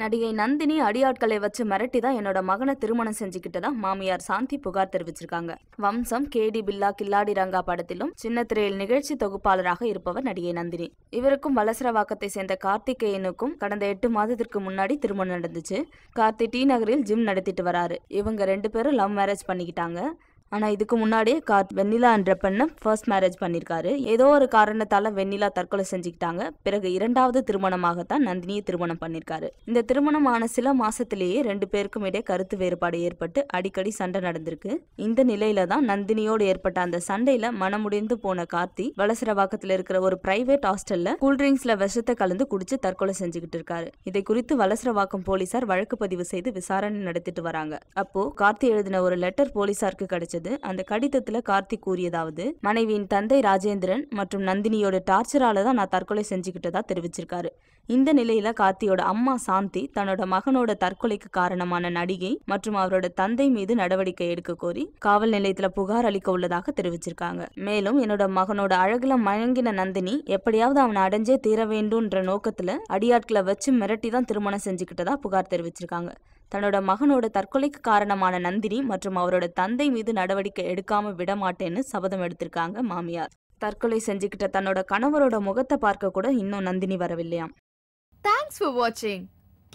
நடிகை நந்தினி அடியாட்களை வச்சு மிரட்டி தான் என்னோட மகனை திருமணம் செஞ்சுக்கிட்டதா மாமியார் சாந்தி புகார் தெரிவிச்சிருக்காங்க. வம்சம் கேடி பில்லா கில்லாடி ரங்கா படத்திலும் சின்ன திரையில் நிகழ்ச்சி தொகுப்பாளராக இருப்பவர் நடிகை நந்தினி. இவருக்கும் வலசரவாக்கத்தை சேர்ந்த கார்த்திகேயனுக்கும் கடந்த எட்டு மாதத்திற்கு முன்னாடி திருமணம் நடந்துச்சு. கார்த்தி டி நகரில் ஜிம் நடத்திட்டு வராரு. இவங்க ரெண்டு பேரும் லவ் மேரேஜ் பண்ணிக்கிட்டாங்க. ஆனால் இதுக்கு முன்னாடியே கார் வெண்ணிலா என்ற பெண்ணை ஃபர்ஸ்ட் மேரேஜ் பண்ணியிருக்காரு ஏதோ ஒரு காரணத்தால் வெண்ணிலா தற்கொலை செஞ்சுக்கிட்டாங்க. பிறகு இரண்டாவது திருமணமாகத்தான் நந்தினியை திருமணம் பண்ணியிருக்காரு இந்த திருமணம் ஆன சில மாசத்திலேயே ரெண்டு பேருக்கும் இடையே கருத்து வேறுபாடு ஏற்பட்டு அடிக்கடி சண்டை நடந்திருக்கு. இந்த நிலையில தான் நந்தினியோடு ஏற்பட்ட அந்த சண்டையில மனமுடிந்து போன கார்த்தி வலசரவாக்கத்தில் இருக்கிற ஒரு பிரைவேட் ஹாஸ்டல்ல கூல்ட்ரிங்க்ஸ்ல விஷத்தை கலந்து குடிச்சு தற்கொலை செஞ்சுக்கிட்டு இருக்காரு. இதை குறித்து வலசரவாக்கம் போலீசார் வழக்கு பதிவு செய்து விசாரணை நடத்திட்டு வராங்க. அப்போ கார்த்தி எழுதின ஒரு லெட்டர் போலீசாருக்கு கிடைச்சது. அந்த கடிதத்துல கார்த்திக் கூறியதாவது மனைவியின் தந்தை ராஜேந்திரன் மற்றும் நந்தினியோட டார்ச்சரால தான் நான் தற்கொலை செஞ்சுக்கிட்டதா தெரிவிச்சிருக்காரு. இந்த நிலையில கார்த்தியோட அம்மா சாந்தி தன்னோட மகனோட தற்கொலைக்கு காரணமான நடிகை மற்றும் அவரோட தந்தை மீது நடவடிக்கை எடுக்க கோரி காவல் நிலையத்துல புகார் அளிக்க உள்ளதாக தெரிவிச்சிருக்காங்க. மேலும் என்னோட மகனோட அழகுல மயங்கின நந்தினி எப்படியாவது அவனை அடைஞ்சே தீர வேண்டும்ன்ற நோக்கத்துல அடியாட்களை வச்சு மிரட்டி தான் திருமணம் செஞ்சுக்கிட்டதா புகார் தெரிவிச்சிருக்காங்க. தன்னோட மகனோட தற்கொலைக்கு காரணமான நந்தினி மற்றும் அவரோட தந்தை மீது நடவடிக்கை எடுக்காம விட மாட்டேன்னு சபதம் எடுத்திருக்காங்க மாமியார். தற்கொலை செஞ்சுக்கிட்ட தன்னோட கணவரோட முகத்தை பார்க்க கூட இன்னும் நந்தினி வரவில்லையாம். தேங்க்ஸ் ஃபார் வாட்சிங்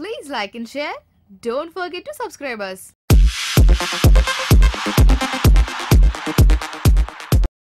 please like and share don't forget to subscribe.